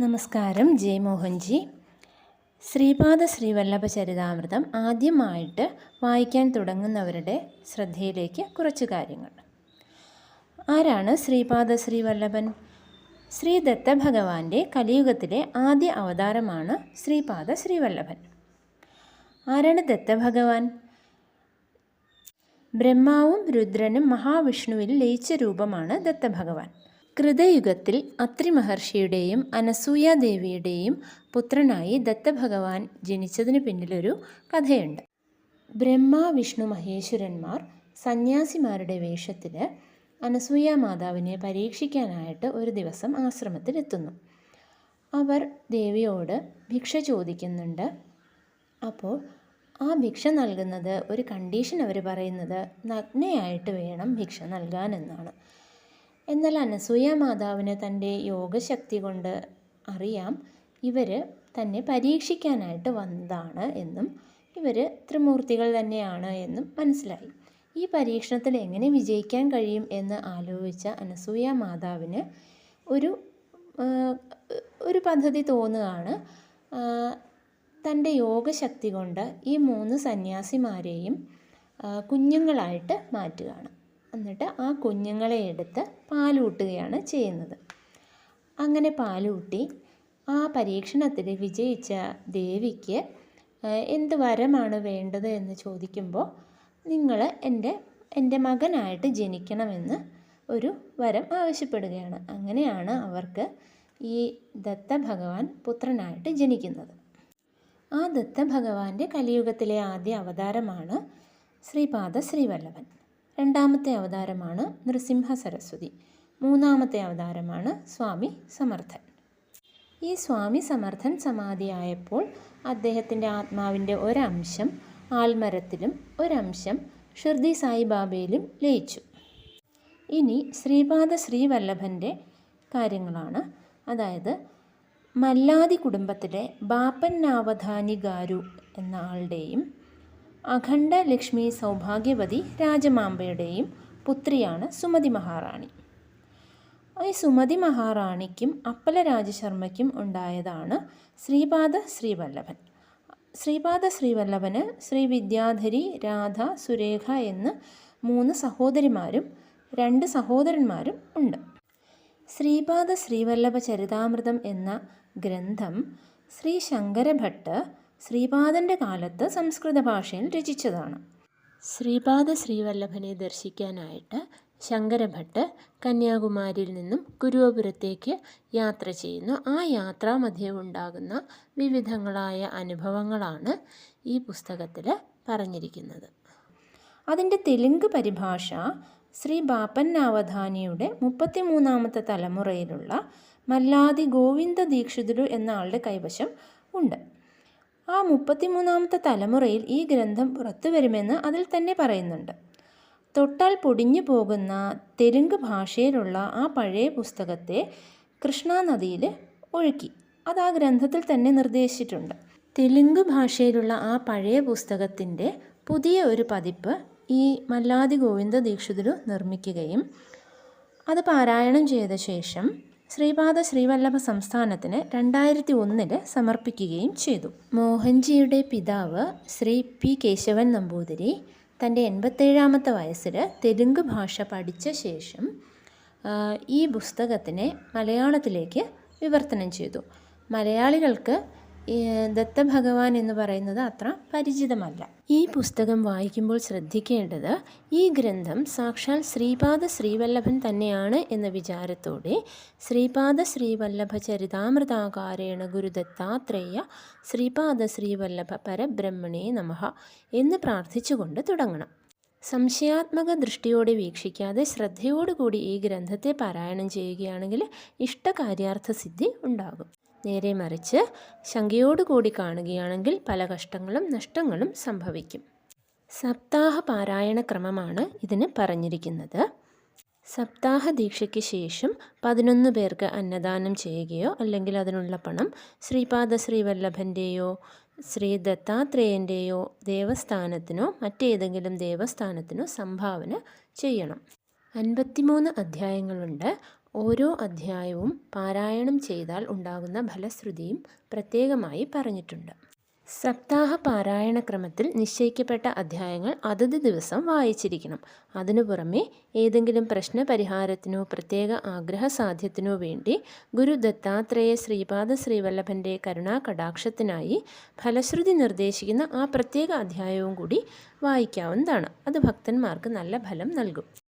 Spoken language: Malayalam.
നമസ്കാരം ജയ് മോഹൻജി. ശ്രീപാദ ശ്രീവല്ലഭ ചരിതാമൃതം ആദ്യമായിട്ട് വായിക്കാൻ തുടങ്ങുന്നവരുടെ ശ്രദ്ധയിലേക്ക് കുറച്ച് കാര്യങ്ങൾ. ആരാണ് ശ്രീപാദ ശ്രീവല്ലഭൻ? ശ്രീ ദത്തഭഗവാന്റെ കലിയുഗത്തിലെ ആദ്യ അവതാരമാണ് ശ്രീപാദ ശ്രീവല്ലഭൻ. ആരാണ് ദത്ത ഭഗവാൻ ബ്രഹ്മാവും രുദ്രനും മഹാവിഷ്ണുവിൽ ലയിച്ച രൂപമാണ് ദത്തഭഗവാൻ. കൃതയുഗത്തിൽ അത്രി മഹർഷിയുടെയും അനസൂയ ദേവിയുടെയും പുത്രനായി ദത്തഭഗവാൻ ജനിച്ചതിന് പിന്നിലൊരു കഥയുണ്ട്. ബ്രഹ്മ വിഷ്ണു മഹേശ്വരന്മാർ സന്യാസിമാരുടെ വേഷത്തിൽ അനസൂയ മാതാവിനെ പരീക്ഷിക്കാനായിട്ട് ഒരു ദിവസം ആശ്രമത്തിലെത്തുന്നു. അവർ ദേവിയോട് ഭിക്ഷ ചോദിക്കുന്നുണ്ട്. അപ്പോൾ ആ ഭിക്ഷ നൽകുന്നത് ഒരു കണ്ടീഷൻ അവർ പറയുന്നത് നഗ്നയായിട്ട് വേണം ഭിക്ഷ നൽകാനെന്നാണ്. എന്നാൽ അനസൂയ മാതാവിന് തന്റെ യോഗശക്തി കൊണ്ട് അറിയാം ഇവർ തന്നെ പരീക്ഷിക്കാനായിട്ട് വന്നതാണ് എന്നും ഇവർ ത്രിമൂർത്തികൾ തന്നെയാണ് എന്നും മനസ്സിലായി. ഈ പരീക്ഷണത്തിൽ എങ്ങനെ വിജയിക്കാൻ കഴിയും എന്ന് ആലോചിച്ച അനസൂയ മാതാവിന് ഒരു ഒരു പദ്ധതി തോന്നുകയാണ്. തന്റെ യോഗശക്തി കൊണ്ട് ഈ മൂന്ന് സന്യാസിമാരെയും കുഞ്ഞുങ്ങളായിട്ട് മാറ്റുകയാണ്. എന്നിട്ട് ആ കുഞ്ഞുങ്ങളെ എടുത്ത് പാലൂട്ടുകയാണ് ചെയ്യുന്നത്. അങ്ങനെ പാലൂട്ടി ആ പരീക്ഷണത്തിൽ വിജയിച്ച ദേവിക്ക് എന്ത് വരമാണ് വേണ്ടത്? എന്ന് ചോദിക്കുമ്പോൾ നിങ്ങൾ എന്റെ എന്റെ മകനായിട്ട് ജനിക്കണമെന്ന് ഒരു വരം ആവശ്യപ്പെടുകയാണ്. അങ്ങനെയാണ് അവർക്ക് ഈ ദത്ത ഭഗവാൻ പുത്രനായിട്ട് ജനിക്കുന്നത്. ആ ദത്ത ഭഗവാന്റെ കലിയുഗത്തിലെ ആദ്യ അവതാരമാണ് ശ്രീപാദ ശ്രീവല്ലഭൻ രണ്ടാമത്തെ അവതാരമാണ് നൃസിംഹ സരസ്വതി. മൂന്നാമത്തെ അവതാരമാണ് സ്വാമി സമർത്ഥൻ. ഈ സ്വാമി സമർത്ഥൻ സമാധിയായപ്പോൾ അദ്ദേഹത്തിന്റെ ആത്മാവിന്റെ ഒരംശം ആൽമരത്തിലും ഒരംശം ഷിർദി സായിബാബയിലും ലയിച്ചു. ഇനി ശ്രീപാദ ശ്രീവല്ലഭന്റെ കാര്യങ്ങളാണ്. അതായത് മല്ലാതി കുടുംബത്തിലെ ബാപ്പൻ നാവധാനി ഗാരു എന്ന ആളുടെയും അഖണ്ഡ ലക്ഷ്മി സൗഭാഗ്യവതി രാജമാമ്പയുടെയും പുത്രിയാണ് സുമതി മഹാറാണി. ഈ സുമതി മഹാറാണിക്കും അപ്പല രാജശർമ്മയ്ക്കും ഉണ്ടായതാണ് ശ്രീപാദ ശ്രീവല്ലഭൻ. ശ്രീപാദ ശ്രീവല്ലഭന് ശ്രീ വിദ്യാധരി രാധ സുരേഖ എന്ന് മൂന്ന് സഹോദരിമാരും രണ്ട് സഹോദരന്മാരും ഉണ്ട്. ശ്രീപാദ ശ്രീവല്ലഭ ചരിതാമൃതം എന്ന ഗ്രന്ഥം ശ്രീ ശങ്കരഭട്ട് ശ്രീപാദന്റെ കാലത്ത് സംസ്കൃത ഭാഷയിൽ രചിച്ചതാണ്. ശ്രീപാദ ശ്രീവല്ലഭനെ ദർശിക്കാനായിട്ട് ശങ്കരഭട്ട് കന്യാകുമാരിയിൽ നിന്നും ഗുരുവപുരത്തേക്ക് യാത്ര ചെയ്യുന്നു. ആ യാത്രാമധ്യേ ഉണ്ടാകുന്ന വിവിധങ്ങളായ അനുഭവങ്ങളാണ് ഈ പുസ്തകത്തിൽ പറഞ്ഞിരിക്കുന്നത്. അതിന്റെ തെലുങ്ക് പരിഭാഷ ശ്രീ ബാപ്പൻ നാവധാനിയുടെ മുപ്പത്തിമൂന്നാമത്തെ തലമുറയിലുള്ള മല്ലാതി ഗോവിന്ദ ദീക്ഷിതുരു എന്ന ആളുടെ കൈവശം ഉണ്ട്. ആ മുപ്പത്തിമൂന്നാമത്തെ തലമുറയിൽ ഈ ഗ്രന്ഥം പുറത്തു വരുമെന്ന് അതിൽ തന്നെ പറയുന്നുണ്ട്. തൊട്ടാൽ പൊടിഞ്ഞു പോകുന്ന തെലുങ്ക് ഭാഷയിലുള്ള ആ പഴയ പുസ്തകത്തെ കൃഷ്ണാനദിയിൽ ഒഴുക്കി. അത് ആ ഗ്രന്ഥത്തിൽ തന്നെ നിർദ്ദേശിച്ചിട്ടുണ്ട്. തെലുങ്ക് ഭാഷയിലുള്ള ആ പഴയ പുസ്തകത്തിന്റെ പുതിയ ഒരു പതിപ്പ് ഈ മല്ലാതി ഗോവിന്ദ ദീക്ഷിതരു നിർമ്മിക്കുകയും അത് പാരായണം ചെയ്ത ശേഷം ശ്രീപാദ ശ്രീവല്ലഭ സംസ്ഥാനത്തിന് രണ്ടായിരത്തി ഒന്നിൽ സമർപ്പിക്കുകയും ചെയ്തു. മോഹൻജിയുടെ പിതാവ് ശ്രീ പി കേശവൻ നമ്പൂതിരി തന്റെ എൺപത്തേഴാമത്തെ വയസ്സിൽ തെലുങ്ക് ഭാഷ പഠിച്ച ശേഷം ഈ പുസ്തകത്തിനെ മലയാളത്തിലേക്ക് വിവർത്തനം ചെയ്തു. മലയാളികൾക്ക് ദത്തഭഗവാൻ എന്ന് പറയുന്നത് അത്ര പരിചിതമല്ല. ഈ പുസ്തകം വായിക്കുമ്പോൾ ശ്രദ്ധിക്കേണ്ടത് ഈ ഗ്രന്ഥം സാക്ഷാൽ ശ്രീപാദ ശ്രീവല്ലഭൻ തന്നെയാണ് എന്ന വിചാരത്തോടെ ശ്രീപാദ ശ്രീവല്ലഭ ചരിതാമൃതാകാരേണ ഗുരുദത്താത്രേയ ശ്രീപാദ ശ്രീവല്ലഭ പരബ്രഹ്മണേ നമഃ എന്ന് പ്രാർത്ഥിച്ചുകൊണ്ട് തുടങ്ങണം. സംശയാത്മക ദൃഷ്ടിയോടെ വീക്ഷിക്കാതെ ശ്രദ്ധയോടുകൂടി ഈ ഗ്രന്ഥത്തെ പാരായണം ചെയ്യുകയാണെങ്കിൽ ഇഷ്ടകാര്യാർത്ഥ സിദ്ധി ഉണ്ടാകും. നേരെ മറിച്ച് ശങ്കയോടുകൂടി കാണുകയാണെങ്കിൽ പല കഷ്ടങ്ങളും നഷ്ടങ്ങളും സംഭവിക്കും. സപ്താഹ പാരായണ ക്രമമാണ് ഇതിന് പറഞ്ഞിരിക്കുന്നത്. സപ്താഹ ദീക്ഷയ്ക്ക് ശേഷം പതിനൊന്ന് പേർക്ക് അന്നദാനം ചെയ്യുകയോ അല്ലെങ്കിൽ അതിനുള്ള പണം ശ്രീപാദ ശ്രീവല്ലഭന്റെയോ ശ്രീ ദത്താത്രേയന്റെയോ ദേവസ്ഥാനത്തിനോ മറ്റേതെങ്കിലും ദേവസ്ഥാനത്തിനോ സംഭാവന ചെയ്യണം. അൻപത്തിമൂന്ന് അധ്യായങ്ങളുണ്ട്. ഓരോ അധ്യായവും പാരായണം ചെയ്താൽ ഉണ്ടാകുന്ന ഫലശ്രുതിയും പ്രത്യേകമായി പറഞ്ഞിട്ടുണ്ട്. സപ്താഹ പാരായണ ക്രമത്തിൽ നിശ്ചയിക്കപ്പെട്ട അധ്യായങ്ങൾ അതത് ദിവസം വായിച്ചിരിക്കണം. അതിനു പുറമെ ഏതെങ്കിലും പ്രശ്ന പരിഹാരത്തിനോ പ്രത്യേക ആഗ്രഹ സാധ്യത്തിനോ വേണ്ടി ഗുരു ദത്താത്രേയ ശ്രീപാദ ശ്രീവല്ലഭന്റെ കരുണാകടാക്ഷത്തിനായി ഫലശ്രുതി നിർദ്ദേശിക്കുന്ന ആ പ്രത്യേക അധ്യായവും കൂടി വായിക്കാവുന്നതാണ്. അത് ഭക്തന്മാർക്ക് നല്ല ഫലം നൽകും.